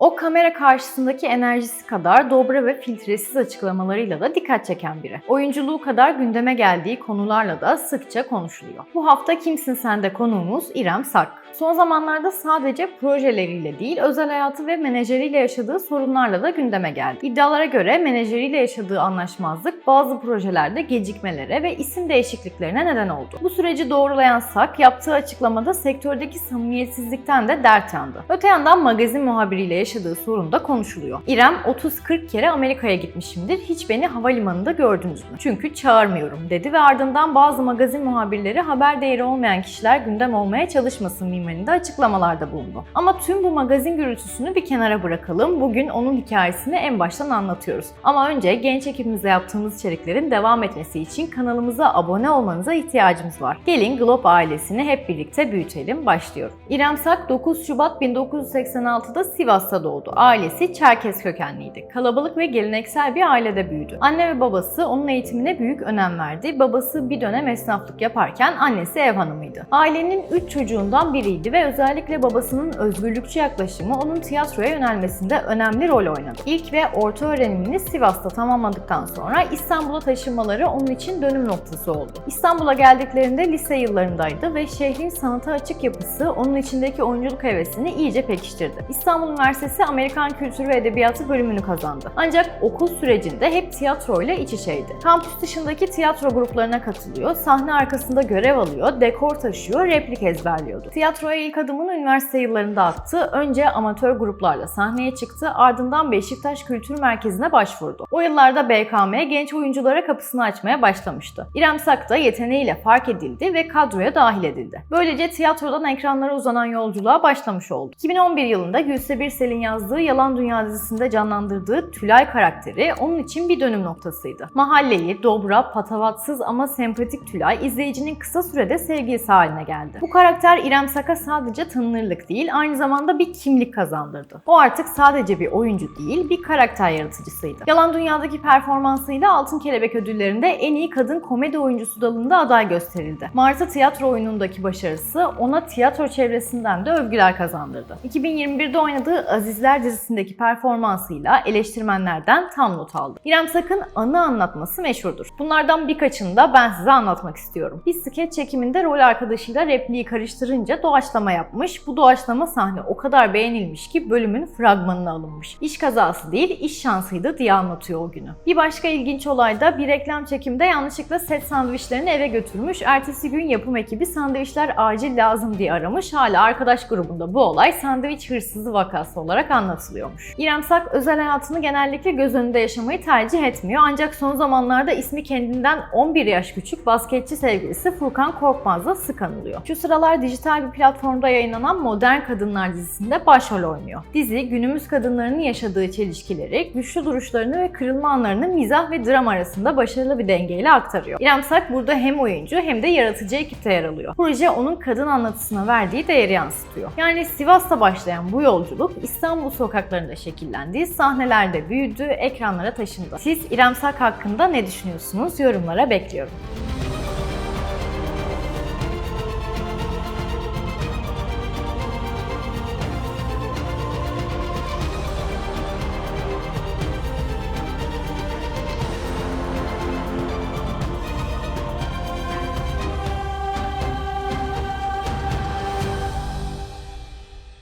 O kamera karşısındaki enerjisi kadar dobra ve filtresiz açıklamalarıyla da dikkat çeken biri. Oyunculuğu kadar gündeme geldiği konularla da sıkça konuşuluyor. Bu hafta Kimsin Sen'de konuğumuz İrem Sak. Son zamanlarda sadece projeleriyle değil, özel hayatı ve menajeriyle yaşadığı sorunlarla da gündeme geldi. İddialara göre menajeriyle yaşadığı anlaşmazlık bazı projelerde gecikmelere ve isim değişikliklerine neden oldu. Bu süreci doğrulayan Sak yaptığı açıklamada sektördeki samimiyetsizlikten de dert yandı. Öte yandan magazin muhabiriyle yaşadığı sorun da konuşuluyor. İrem 30-40 kere Amerika'ya gitmişimdir. Hiç beni havalimanında gördünüz mü? Çünkü çağırmıyorum dedi ve ardından bazı magazin muhabirleri haber değeri olmayan kişiler gündem olmaya çalışmasın minvalinde açıklamalarda bulundu. Ama tüm bu magazin gürültüsünü bir kenara bırakalım. Bugün onun hikayesini en baştan anlatıyoruz. Ama önce genç ekibimizle yaptığımız içeriklerin devam etmesi için kanalımıza abone olmanıza ihtiyacımız var. Gelin Globe ailesini hep birlikte büyütelim. Başlıyorum. İrem Sak 9 Şubat 1986'da Sivas'ta doğdu. Ailesi Çerkez kökenliydi. Kalabalık ve geleneksel bir ailede büyüdü. Anne ve babası onun eğitimine büyük önem verdi. Babası bir dönem esnaflık yaparken annesi ev hanımıydı. Ailenin 3 çocuğundan biriydi ve özellikle babasının özgürlükçü yaklaşımı onun tiyatroya yönelmesinde önemli rol oynadı. İlk ve orta öğrenimini Sivas'ta tamamladıktan sonra İstanbul'a taşınmaları onun için dönüm noktası oldu. İstanbul'a geldiklerinde lise yıllarındaydı ve şehrin sanata açık yapısı onun içindeki oyunculuk hevesini iyice pekiştirdi. İstanbul Üniversitesi Amerikan Kültürü ve Edebiyatı bölümünü kazandı. Ancak okul sürecinde hep tiyatroyla iç içeydi. Kampüs dışındaki tiyatro gruplarına katılıyor, sahne arkasında görev alıyor, dekor taşıyor, replik ezberliyordu. Tiyatroya ilk adımını üniversite yıllarında attı. Önce amatör gruplarla sahneye çıktı, ardından Beşiktaş Kültür Merkezi'ne başvurdu. O yıllarda BKM genç oyunculara kapısını açmaya başlamıştı. İrem Sak da yeteneğiyle fark edildi ve kadroya dahil edildi. Böylece tiyatrodan ekranlara uzanan yolculuğa başlamış oldu. 2011 yılında Gülse Birsel'in yazdığı Yalan Dünya dizisinde canlandırdığı Tülay karakteri onun için bir dönüm noktasıydı. Mahalleli, dobra, patavatsız ama sempatik Tülay izleyicinin kısa sürede sevgilisi haline geldi. Bu karakter İrem Sak'a sadece tanınırlık değil, aynı zamanda bir kimlik kazandırdı. O artık sadece bir oyuncu değil, bir karakter yaratıcısıydı. Yalan Dünya'daki performansıyla Altın Kelebek ödüllerinde en iyi kadın komedi oyuncusu dalında aday gösterildi. Martı tiyatro oyunundaki başarısı ona tiyatro çevresinden de övgüler kazandırdı. 2021'de oynadığı Azizler dizisindeki performansıyla eleştirmenlerden tam not aldı. İrem Sak'ın anı anlatması meşhurdur. Bunlardan birkaçını da ben size anlatmak istiyorum. Bir skeç çekiminde rol arkadaşıyla repliği karıştırınca doğaçlama yapmış. Bu doğaçlama sahne o kadar beğenilmiş ki bölümün fragmanına alınmış. İş kazası değil, iş şansıydı diye anlatıyor o günü. Bir başka ilginç olay da bir reklam çekimde yanlışlıkla set sandviçlerini eve götürmüş. Ertesi gün yapım ekibi sandviçler acil lazım diye aramış. Hala arkadaş grubunda bu olay sandviç hırsızı vakası olarak anlatılıyormuş. İrem Sak özel hayatını genellikle göz önünde yaşamayı tercih etmiyor. Ancak son zamanlarda ismi kendinden 11 yaş küçük basketçi sevgilisi Furkan Korkmaz'la sık anılıyor. Şu sıralar dijital bir platformda yayınlanan Modern Kadınlar dizisinde başrol oynuyor. Dizi günümüz kadınlarının yaşadığı çelişkileri, güçlü duruşlarını ve kırılma anlarını mizah ve dram arasında başarılı bir dengeyle aktarıyor. İrem Sak burada hem oyuncu hem de yaratıcı ekipte yer alıyor. Proje onun kadın anlatısına verdiği değeri yansıtıyor. Yani Sivas'ta başlayan bu yolculuk İstanbul sokaklarında şekillendi, sahnelerde büyüdü, ekranlara taşındı. Siz İrem Sak hakkında ne düşünüyorsunuz? Yorumlara bekliyorum.